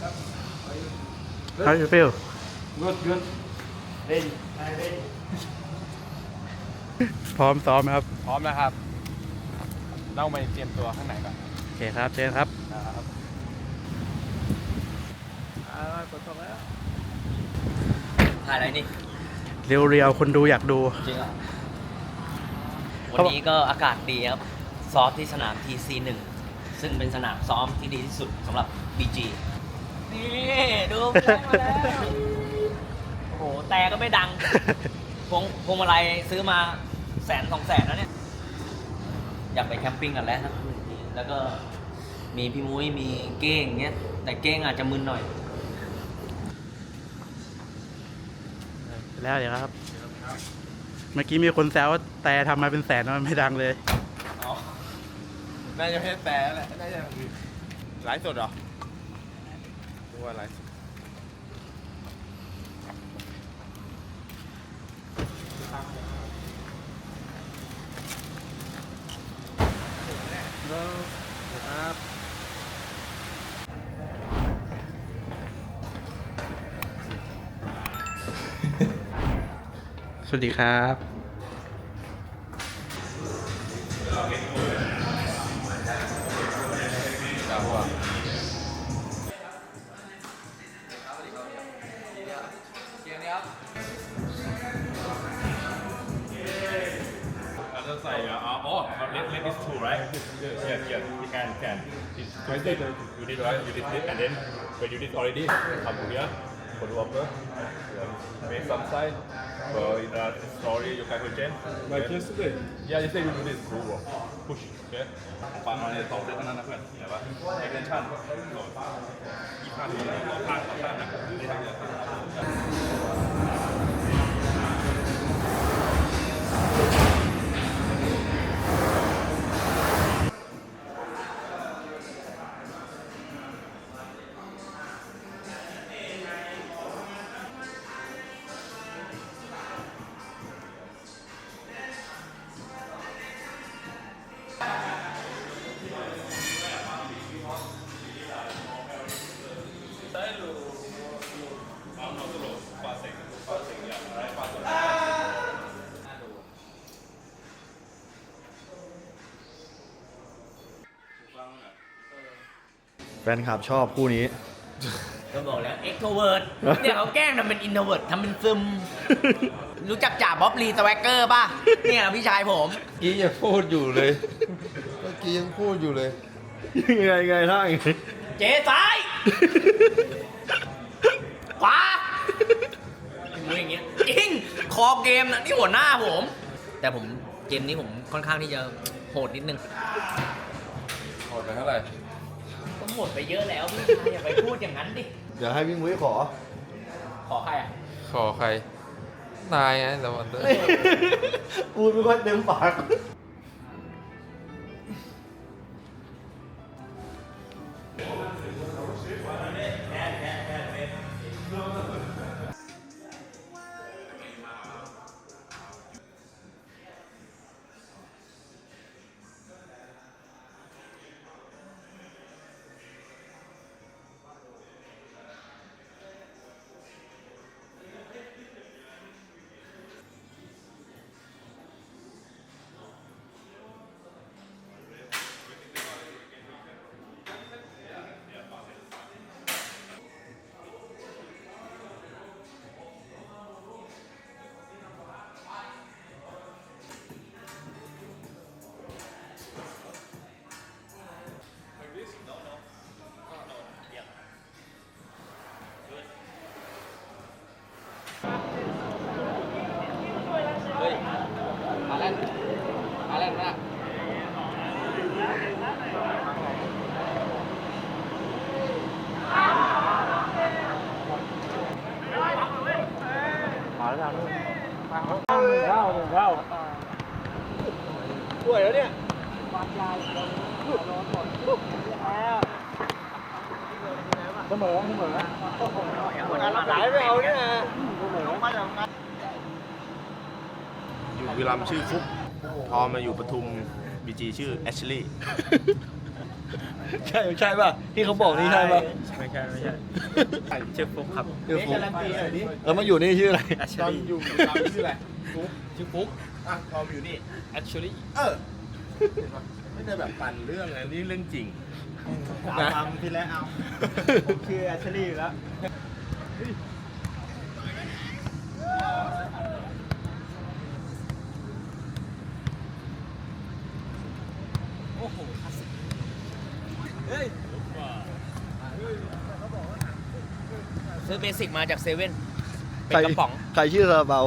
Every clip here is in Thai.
How you feel Good, good. Ready. I'm ready. พร้อมซ้อมไหมครับ พร้อมนะครับต้องไปเตรียมตัวข้างในก่อนโอเคครับ เจนครับครับอ่ากดส่งแล้วถ่ายอะไรนี่ เรียวๆคนดูอยากดู จริงเหรอเขาวันนี้ก็อากาศดีครับ ซ้อมที่สนาม TC1 ซึ่งเป็นสนามซ้อมที่ดีที่สุดสำหรับ BG นี่ดูแจ้งมาแล้วโอ้โหแต่ก็ไม่ดังพวงพวงมาลัยซื้อมาแสนสองแสนแล้วเนี่ย อยากไปแคมปิ้งกันแล้วนะแล้วก็มีพี่มุ้ยมีเก้งเงี้ย แต่เก้งอาจจะมึนหน่อย แล้วเดี๋ยวครับ เมื่อกี้มีคนแซวว่าแต่ทำมาเป็นแสนมันไม่ดังเลยน่าจะไม่แปลแหละน่าจะไลฟ์สดเหรอ ดูว่าไลฟ์สดครับสวัสดีครับ Yes, yes, you can, can. It's twisted, you did right, you did it, and then when you did already, come to here, put water, yeah. make some sign, for in the story you can change. Like yesterday? Yeah, yesterday you do this cool, bro. push, okay? ฟังมาเนี่ยสองเซตเท่านั้นนะเพื่อนเห็นปะ extension ยี่ห้าทีต่อข้างต่อข้างนะได้ทั้งเดือน แฟนคลับชอบคู่นี้ ก็บอกแล้ว extrovert เนี่ยเขาแกล้งทำเป็น introvert ทำเป็นซึม รู้จักจ่าบ๊อบลีสแวกเกอร์ป่ะ เนี่ยพี่ชายผม กี้ยังพูดอยู่เลย เมื่อกี้ยังพูดอยู่เลย ยังไงไงท่าไงเจ๊ซ้าย ขวาอย่างเงี้ยจริง คอเกมนะนี่หัวหน้าผม แต่ผมเกมนี้ผมค่อนข้างที่จะโหดนิดนึง หมดไปเท่าไหร่ก็ หมดไปเยอะแล้วพี่ชายอย่าไปพูดอย่างนั้นดิ เดี๋ยวให้พี่มุ้ยขอ ขอใครอะ ขอใคร นายไงแต่วันเตอร์ พูดไม่ค่อยเต็มปาก อยู่บุรีรัมย์ชื่อฟุกพอมาอยู่ปทุมบีจีชื่อแอชลีย์ใช่ใช่ป่ะที่เขาบอกนี่ใช่ป่ะไม่ใช่ไม่ใช่ชื่อฟุกครับชื่อฟุกแล้วมาอยู่นี่ชื่ออะไรตอนอยู่บุรีรัมย์ชื่ออะไรฟุ๊กชื่อฟุ๊กอะพอมาอยู่นี่ actually เออ ไม่ได้แบบปั่นเรื่องนะนี่เรื่องจริง นะทำทีแล้วเอาผมชื่อแอชลี่อยู่แล้วซื้อเบสิกมาจากเซเว่นเป็นใครกระป๋อง ใครชื่อซาลาเปา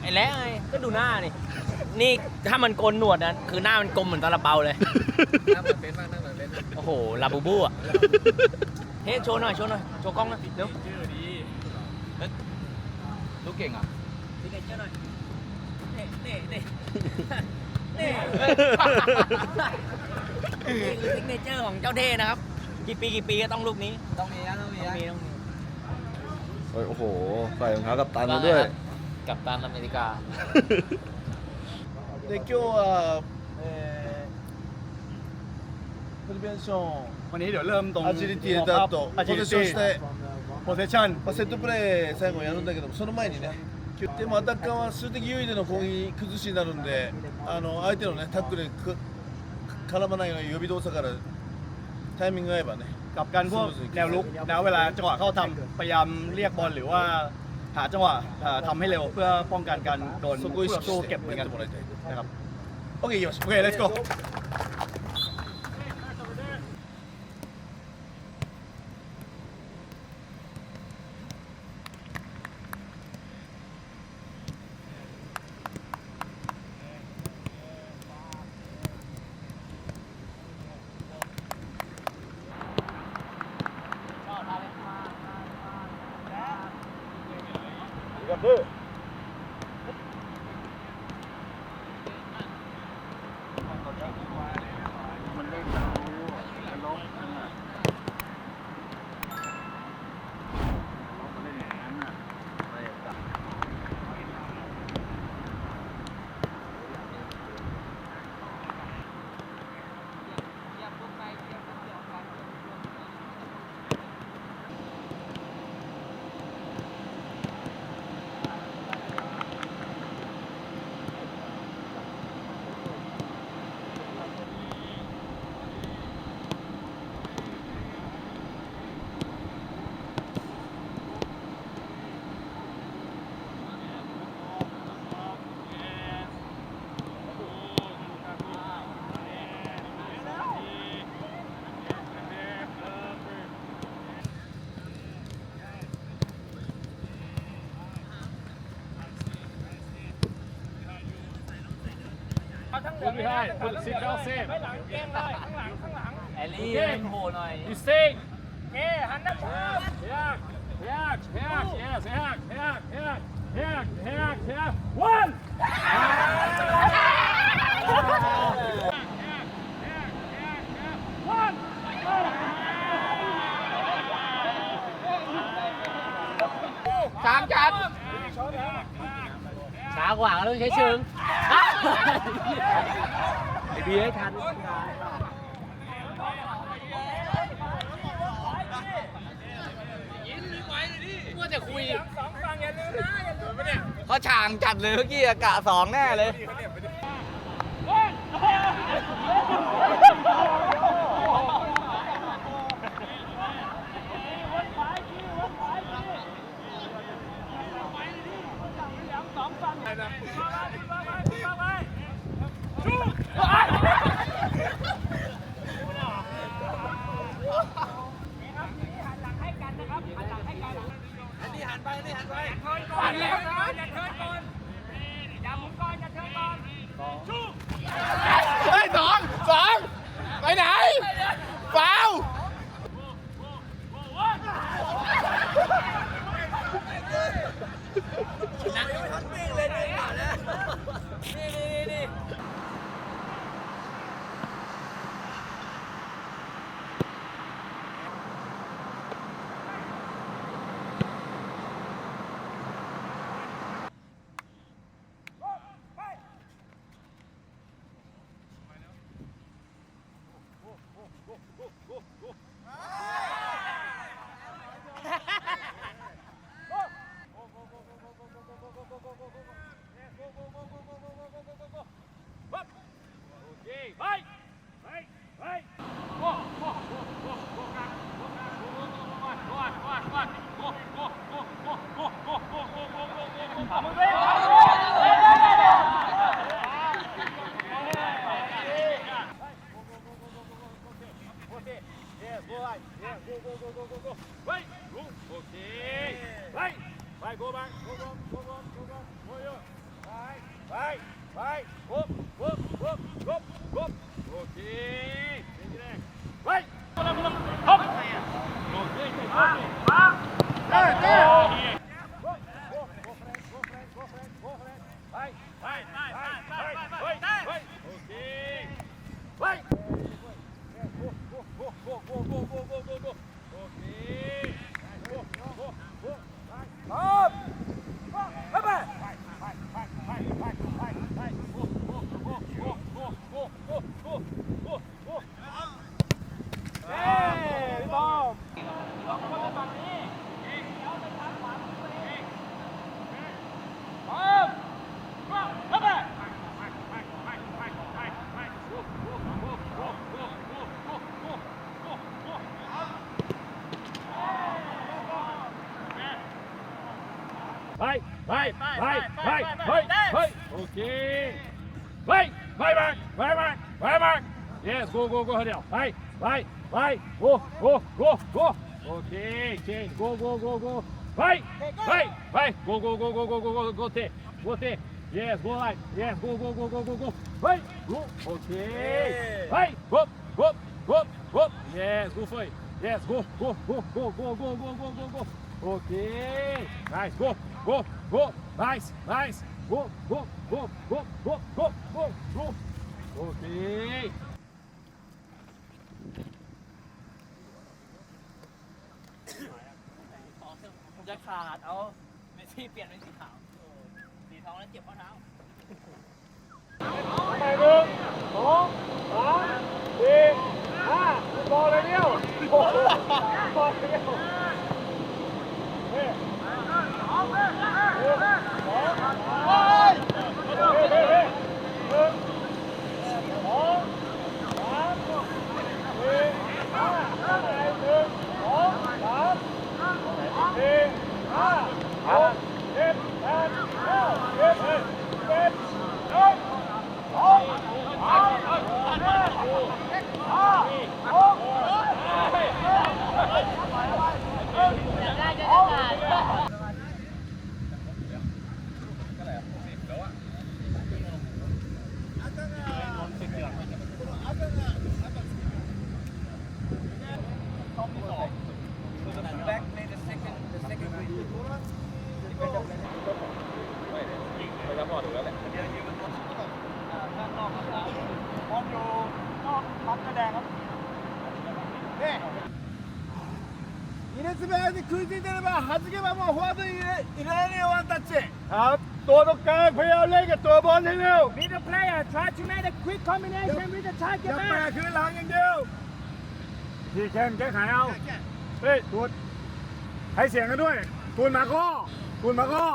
ไอ้แล้วไงก็ดูหน้านี่ นี่ถ้ามันโกนหนวดนะคือหน้ามันกลมเหมือนตาลาเปาเลยโอ้โหลาบูบูอะเฮ้ยโชว์หน่อยโชว์หน่อยโชว์กล้องหน่อยเร็วลูกเก่งอะซิกเนเจอร์หน่อยนี่นี่นี่นี่นี่คือซิกเนเจอร์ของเจ้าเท่นะครับ กี่ปีกี่ปีก็ต้องลูกนี้ต้องมีนะต้องมีต้องมีต้องมี โอ้ยโอ้โห ใส่รองเท้ากับตันมาด้วย กับตันอเมริกา で今日は、えー、プリベンション วันนี้เดี๋ยวเริ่มตรง アジリティだと ア ポ ジリティゼッションして、 โพสชั่น まあ、セットプレー最後やるんだけどもその前にねでもアタッカーは数的優位での攻撃崩しになるんであの相手のねタックルにく絡まないような予備動作からタイミングが合えばね กับการพวกแนวลุกแนวเวลาจังหวะเข้าทำพยายามเรียกบอลหรือว่า หาจังหวะทำให้เร็วเพื่อป้องกันการโดนตู้เก็บเหมือนกันนะครับ โอเคโอเค let's go คุณไม่ให้คุณซิกเอาเซฟหลังเกมเลยข้างหลังข้างหลังแอลลี่เล่นโหหน่อยดิสิงเกหันหน้าชาเฮียกเฮียกเฮียกเฮียกเฮียกเฮียกเฮียกเฮียกยกกวันสามจัดช้ากว่าแล้งใช้เชิง ไอพีให้ทันเขาฉางจัดเลยเมื่อกี้อากาศสองแน่เลยเเฮ้ยสองสองไปไหนฟาวนักทันวิ่งเลยเนี่ยนี่นี่ Third, third. ไปไปไปไปไปไปไปโอเคไปไปไปไปไปไปไป yes go go go เดี๋ยวไปไปไป go go go go โอเค change go go go go ไปไปไป go go go go go go go go เตะ go เตะ yes go right yes go go go go go go ไป go โอเคไป go go go go yes go foi yes go go go go go go go go go go โอเค nice go go go nice nice go go go go go go go go โอเคผมจะขาดเอาเมสซี่เปลี่ยนเป็นสีขาวสีทองแล้วเจ็บข้อเท้าไปหนึ่งสองสามสี่ 五块五块ついてれば弾けばもうフォワードに入れ入れられねえワンタッチ ครับตัวตรงกลางพยายามเล่นกับตัวบอลให้เร็ว Need a player try to make a quick combination with the อย่า target แปะ man คืนหลังอย่างเดียว พี่แข่งแก้ไขเอา เฮ้ยตูนให้เสียงกันด้วยตูนมาก็ตูนมาก็